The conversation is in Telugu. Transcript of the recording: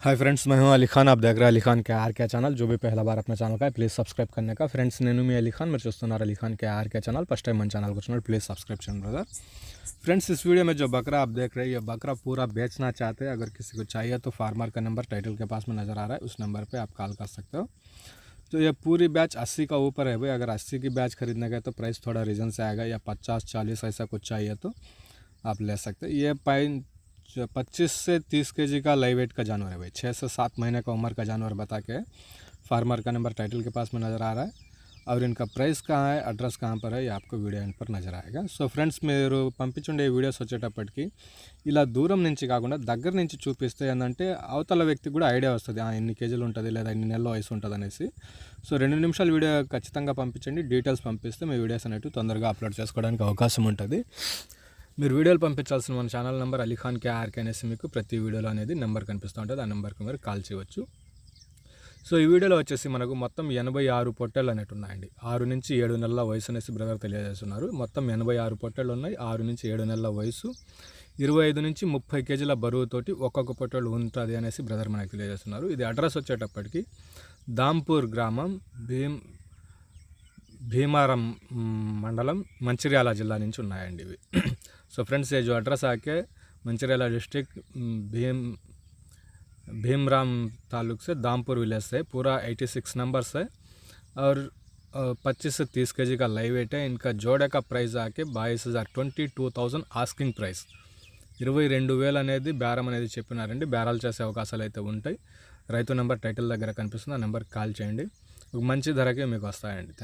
हाय फ्रेंड्स मैं हूँ अली खान। आप देख रहे हैं Ali Khan K R K channel, जो भी पहला बार अपना चैनल का है प्लीज़ सब्सक्राइब करने का। फ्रेंड्स नैनू मैं अली खान मेरे चुस्तनार Ali Khan K R K channel, first time मन चैनल को channel please subscribe channel brother friends इस वीडियो में जो बकरा आप देख रहे हैं, ये बकरा पूरा बेचना चाहते हैं। अगर किसी को चाहिए तो फार्मर का नंबर टाइटल के पास में नज़र आ रहा है, उस नंबर पर आप कॉल कर सकते हो। तो ये पूरी बैच अस्सी का ऊपर है भाई। अगर अस्सी की बैच खरीदने का तो प्राइस थोड़ा रीजन से आएगा, या पचास, चालीस, ऐसा कुछ चाहिए तो आप ले सकते ये पाइन पच्चीस से तीस के का लाइव वेट का जानवर है भाई। छः से सात महीने का उम्र का जानवर बता के फार्मर का नंबर टाइटल के पास में नज़र आ रहा है। और इनका ప్రైస్ कहाँ है అడ్రస్ కहाँ पर है ये आपको వీడియో ఎండ్ पर నజర్ आएगा। సో ఫ్రెండ్స్ మీరు పంపించుండే వీడియోస్ వచ్చేటప్పటికి ఇలా దూరం నుంచి కాకుండా దగ్గర నుంచి చూపిస్తే ఏంటంటే అవతల వ్యక్తికి కూడా ఐడియా వస్తుంది ఎన్ని కేజీలు ఉంటుంది లేదా ఎన్ని నెలల వయసు ఉంటుంది అనేసి సో రెండు నిమిషాల వీడియో ఖచ్చితంగా పంపించండి డీటెయిల్స్ పంపిస్తే మీ వీడియోస్ అనేవి తొందరగా అప్లోడ్ చేసుకోవడానికి అవకాశం ఉంటుంది మీరు వీడియోలు పంపించాల్సిన మన ఛానల్ నెంబర్ అలీఖాన్ కేఆర్కే అనేసి మీకు ప్రతి వీడియోలో అనేది నెంబర్ కనిపిస్తూ ఉంటుంది. ఆ నెంబర్కి మీరు కాల్ చేయవచ్చు. సో ఈ వీడియోలో వచ్చేసి మనకు మొత్తం ఎనభై ఆరు పొట్టెలు అనేవి ఉన్నాయండి. ఆరు నుంచి ఏడు నెలల వయసు అనేసి బ్రదర్ తెలియజేస్తున్నారు. మొత్తం ఎనభై ఆరు పొట్టెలు ఉన్నాయి. ఆరు నుంచి ఏడు నెలల వయసు ఇరవై ఐదు నుంచి ముప్పై కేజీల బరువుతోటి ఒక్కొక్క పొట్టెలు ఉంటుంది అనేసి బ్రదర్ మనకు తెలియజేస్తున్నారు. ఇది అడ్రస్ వచ్చేటప్పటికి దాంపూర్ గ్రామం భీం భీమారం మండలం మంచిర్యాల జిల్లా నుంచి ఉన్నాయండి ఇవి. సో फ्रेंड्स ये जो एड्रेस आके मंचिरयाला डिस्ट्रिक्ट మ్, भीम भीमराम तालुक से दामपुर विलेज से पूरा 86 नंबर्स है और पच्चीस से तीस के जी का लाइव वेट है इनका जोड़े का प्राइस आके बाईस हज़ार twenty two thousand asking price ఇరవై రెండు వేలు అనేది బేరం అనేది చెప్పినారండి బేరాలు చేసే అవకాశాలు అయితే ఉంటాయి రైతు నెంబర్ టైటిల్ దగ్గర కనిపిస్తుంది ఆ నెంబర్కి కాల్ చేయండి ఒక మంచి ధరకే మీకు వస్తాయండి